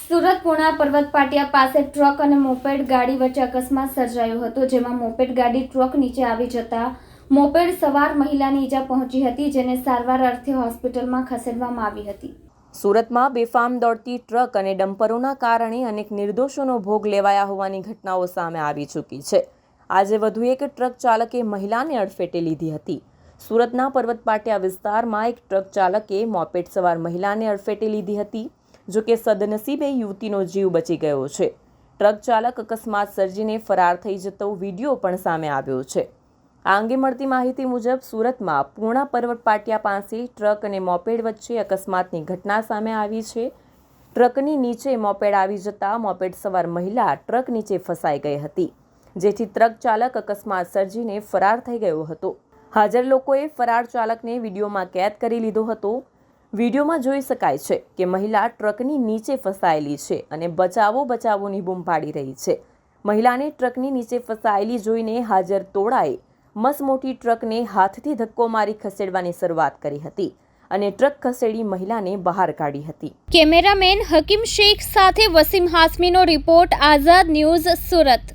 સુરત પુણા પર્વત પાટિયા પાસે ટ્રક અને મોપેડ ગાડી વચ્ચે અકસ્માત સર્જાયો હતો, જેમાં મોપેડ ગાડી ટ્રક નીચે આવી જતા મોપેડ સવાર મહિલાની ઈજા પહોંચી હતી, જેને સારવાર અર્થે હોસ્પિટલમાં ખસેડવામાં આવી હતી. સુરતમાં બેફામ દોડતી ટ્રક અને ડમ્પરોના કારણે અનેક નિર્દોષોનો ભોગ લેવાયા હોવાની ઘટનાઓ સામે આવી ચૂકી છે. આજે વધુ એક ટ્રક ચાલકે મહિલાને અડફેટે લીધી હતી. સુરતના પર્વત પાટિયા વિસ્તારમાં એક ટ્રક ચાલકે મોપેડ સવાર મહિલાને અડફેટે લીધી હતી. જો કે સદનસીબે યુવતીનો જીવ બચી ગયો છે. ટ્રક ચાલક અકસ્માત સર્જીને ફરાર થઈ જતો વીડિયો પણ સામે આવ્યો છે. આ અંગે મળતી માહિતી મુજબ સુરતમાં પૂર્ણા પર્વત પાટિયા પાસે ટ્રક અને મોપેડ વચ્ચે અકસ્માતની ઘટના સામે આવી છે. ટ્રકની નીચે મોપેડ આવી જતાં મોપેડ સવાર મહિલા ટ્રક નીચે ફસાઈ ગઈ હતી, જેથી ટ્રક ચાલક અકસ્માત સર્જીને ફરાર થઈ ગયો હતો. હાજર લોકોએ ફરાર ચાલકને વિડીયોમાં કેદ કરી લીધો હતો. વિડીયોમાં જોઈ શકાય છે કે મહિલા ટ્રકની નીચે ફસાયેલી છે અને બચાવો બચાવોની બૂમ પાડી રહી છે. મહિલાને ટ્રકની નીચે ફસાયેલી જોઈને હાજર ટોળાએ મસમોટી ટ્રકને હાથથી ધક્કો મારી ખસેડવાની શરૂઆત કરી હતી અને ટ્રક ખસેડી મહિલાને બહાર કાઢી હતી. કેમેરામેન હકીમ શેખ સાથે વસીમ હાસમીનો રિપોર્ટ, આઝાદ ન્યૂઝ સુરત.